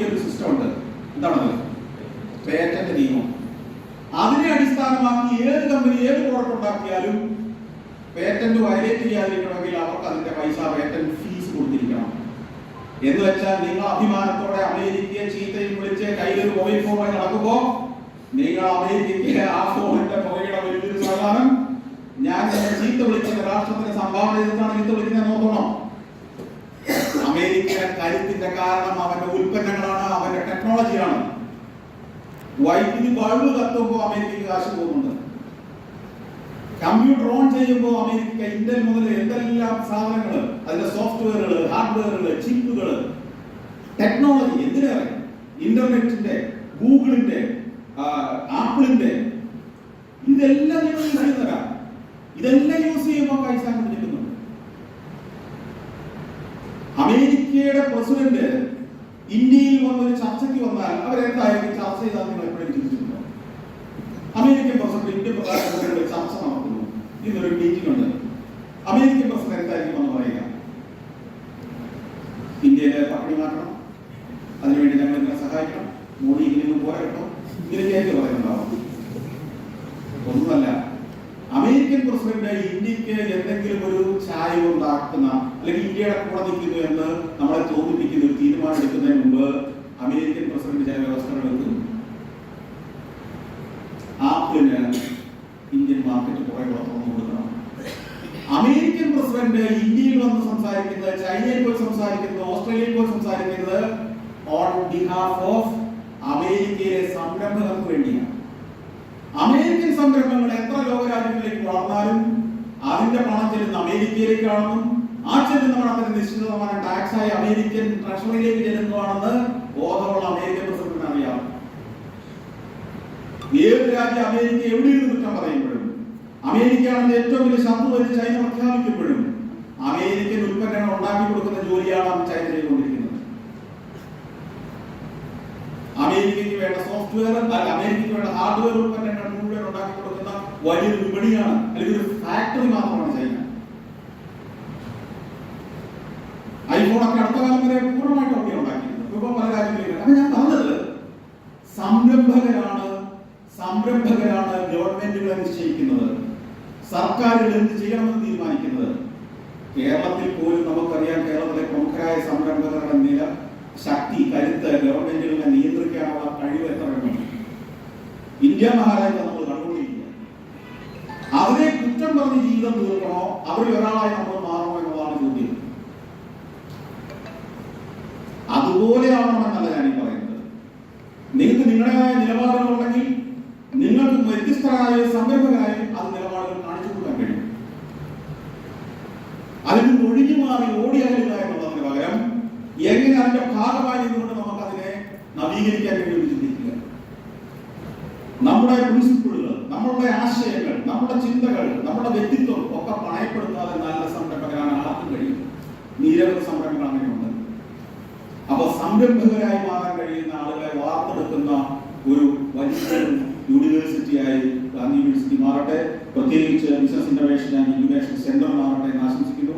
അമേരിക്കയിൽ ഒരു സിസ്റ്റം ഉണ്ട് എന്താണത് പേറ്റന്റ് നിയമം. അതിനെ അടിസ്ഥാനമാക്കി ഏത് കമ്പനി ഏത് പ്രോഡക്റ്റ് ഉണ്ടാക്കിയാലും പേറ്റന്റ് വയലേറ്റ് ചെയ്യാതിരിക്കണമെങ്കിൽ അവർക്ക് അതിന്റെ പൈസ പേറ്റന്റ് ഫീസ് കൊടുത്തിരിക്കണം. എന്ന് വെച്ചാൽ നിങ്ങൾ അഭിമാനത്തോടെ അമേരിക്കയെ ചീത്തയും വിളിച്ച് കയ്യിലൊരു മൊബൈൽ ഫോണുമായി നടക്കുമ്പോ നിങ്ങൾ അമേരിക്കയ്ക്ക് ആ ഫോണിന്റെ പുകയുടെ വലിയൊരു ശതമാനം ഞാൻ ചീത്ത വിളിക്കുന്ന രാഷ്ട്രത്തിന് സംഭാവന ചെയ്തിട്ടാണ് ചീത്ത വിളിക്കുന്നത് നോക്കണം അമേരിക്കയുടെ കരുത്തിന്റെ കാരണം അവന്റെ ഉൽപ്പന്നങ്ങളാണ് അവന്റെ ടെക്നോളജിയാണ് വൈദ്യുതി ബൾബ് കത്തുമ്പോൾ അമേരിക്കയ്ക്ക് കാശ് പോകുന്നുണ്ട്. കമ്പ്യൂട്ടർ ഓൺ ചെയ്യുമ്പോൾ അമേരിക്ക ഇന്ത്യൻ മുതൽ എന്തെല്ലാം സാധനങ്ങൾ അതിന്റെ സോഫ്റ്റ്വെയറുകൾ ഹാർഡ്വെയറുകൾ ചിപ്പുകൾ ടെക്നോളജി എന്തിനേറെ ഇന്റർനെറ്റിന്റെ ഗൂഗിളിന്റെ ആപ്പിളിന്റെ ഇതെല്ലാം യൂസ് ചെയ്യുന്നവരാ. ഇതെല്ലാം യൂസ് ചെയ്യുമ്പോൾ പൈസ അമേരിക്കയുടെ പ്രസിഡന്റ് ഇന്ത്യയിൽ വന്ന ഒരു ചർച്ചയ്ക്ക് വന്നാൽ അവരെന്തായാലും ചർച്ച ചെയ്താൽ നിങ്ങൾ എപ്പോഴും ചിന്തിച്ചിട്ടുണ്ടോ അമേരിക്കൻ പ്രസിഡന്റ് ഇന്ത്യൻ പ്രധാനമന്ത്രിയുടെ ചർച്ച നടത്തുന്നു ഇന്നൊരു മീറ്റിംഗ് ഉണ്ട് അമേരിക്കൻ പ്രസിഡന്റ് എന്തായിരിക്കും എന്ന് പറയുക? ഇന്ത്യയിലെ പട്ടിണി മാറ്റണം. അതിനുവേണ്ടി ഞങ്ങൾ ഇങ്ങനെ സഹായിക്കണം. മോദി ഇതിൽ നിന്ന് പോരാട്ടോ ഇതിലേക്ക് പറയുന്നുണ്ടാവും ഒന്നുമല്ല അമേരിക്കൻ പ്രസിഡന്റ് ഇന്ത്യയ്ക്ക് എന്തെങ്കിലും ഒരു ചായ ഉണ്ടാക്കുന്ന അല്ലെങ്കിൽ ഇന്ത്യയുടെ കൂടെ നിൽക്കുന്നു എന്ന് നമ്മളെ തോന്നിപ്പിക്കുന്ന ഒരു തീരുമാനം എടുക്കുന്നതിന് മുമ്പ് അമേരിക്കൻ പ്രസിഡന്റ് ചില വ്യവസ്ഥകൾ വെക്കുന്നു ആപ്പിളിന് ഇന്ത്യൻ മാർക്കറ്റ് കുറെ തുറന്നു അമേരിക്കൻ പ്രസിഡന്റ് ഇന്ത്യയിൽ വന്ന് സംസാരിക്കുന്നത് ചൈനയിൽ പോയി സംസാരിക്കുന്നത് ഓസ്ട്രേലിയയിൽ പോയി സംസാരിക്കുന്നത് ഓൺ ബിഹാഫ് ഓഫ് അമേരിക്കയിലെ സംരംഭകർക്ക് വേണ്ടിയാണ്. അമേരിക്കൻ സംരംഭങ്ങൾ എത്ര ലോകരാജ്യങ്ങളിലേക്ക് വളർന്നാലും അതിന്റെ പണം ചെല്ലുന്ന അമേരിക്കയിലേക്കാണെന്നും ആ ചെല്ലുന്ന പണത്തിന് ടാക്സ് ആയി അമേരിക്കൻ ട്രഷറിയിലേക്ക് ചെല്ലുന്നതാണെന്ന് ബോധമുള്ള അമേരിക്കൻ പ്രസിഡന്റിന് അറിയാം. ഏത് രാജ്യം അമേരിക്ക എവിടെ ഇരുന്ന് കുറ്റം പറയുമ്പോഴും അമേരിക്കയാണെന്ന് ഏറ്റവും വലിയ ശത്രു എന്ന് ചൈന പ്രഖ്യാപിക്കുമ്പോഴും അമേരിക്കൻ ഉൽപ്പന്നങ്ങൾ ഉണ്ടാക്കി കൊടുക്കുന്ന ജോലിയാണ് ചൈന ചെയ്തുകൊണ്ടിരിക്കുന്നത്. അമേരിക്കയ്ക്ക് വേണ്ട സോഫ്റ്റ്വെയർ അമേരിക്കയ്ക്ക് വേണ്ട ഹാർഡ്വെയർ ഉൽപ്പന്നങ്ങൾ മുഴുവൻ ഉണ്ടാക്കി കൊടുക്കുന്ന വലിയൊരു വിപണിയാണ് അല്ലെങ്കിൽ ഒരു ഫാക്ടറി മാത്രമാണ് ചൈന. ഐഫോണൊക്കെ അടുത്ത കാലം വരെ പൂർണമായിട്ട് അവിടെ ഉണ്ടാക്കിയിരുന്നത് ഇപ്പൊ പല രാജ്യങ്ങളിലും അപ്പൊ ഞാൻ പറഞ്ഞത് സംരംഭകരാണ് സംരംഭകരാണ് ഗവൺമെന്റുകളെ നിശ്ചയിക്കുന്നത്. സർക്കാരുകൾ എന്ത് ചെയ്യണമെന്ന് തീരുമാനിക്കുന്നത്? കേരളത്തിൽ പോലും നമുക്കറിയാം കേരളത്തിലെ പ്രമുഖരായ സംരംഭകരുടെ നില ശക്തി കരുത്ത് ഗവൺമെന്റുകളെ നിയന്ത്രിക്കാനുള്ള കഴിവ് എത്ര ഇന്ത്യ മഹാരാജ്യം നമ്മൾ കണ്ടുകൊണ്ടിരിക്കുക അവരെ കുറ്റം പറഞ്ഞ് ജീവിതം തീർക്കണോ? അവരിൽ ഒരാളായി നമ്മൾ അതുപോലെയാവണമെന്നല്ല ഞാൻ ഈ പറയുന്നത്. നിങ്ങൾക്ക് നിങ്ങളുടേതായ നിലപാടുകളുണ്ടെങ്കിൽ നിങ്ങൾക്ക് വ്യത്യസ്തരായ സംരംഭകരായ അത് നിലപാടുകൾ കാണിച്ചു കൊടുക്കാൻ കഴിയും. അതിൽ നിന്ന് ഒഴിഞ്ഞു മാറി ഓടിയകലുക എന്നുള്ളതിന് പകരം എങ്ങനെ അതിന്റെ ഭാഗമായി നിന്നുകൊണ്ട് നമുക്ക് അതിനെ നവീകരിക്കാൻ കഴിയും ചിന്തിക്കുക. നമ്മുടെ പ്രിൻസിപ്പിളുകൾ നമ്മളുടെ ആശയങ്ങൾ നമ്മുടെ ചിന്തകൾ നമ്മുടെ വ്യക്തിത്വം ഒക്കെ പണയപ്പെടുത്താതെ നല്ല സംരംഭകരാണ് ആർക്കും കഴിയും നിരവധി സംരംഭങ്ങൾ അങ്ങനെയുണ്ട് അപ്പൊ സംരംഭകരായി മാറാൻ കഴിയുന്ന ആളുകളെ വാർത്തെടുക്കുന്ന ഒരു വലിയ യൂണിവേഴ്സിറ്റിയായി ഗാന്ധി യൂണിവേഴ്സിറ്റി മാറട്ടെ. പ്രത്യേകിച്ച് business innovation and innovation centre മാറട്ടെ എന്ന് ആശംസിക്കുന്നു.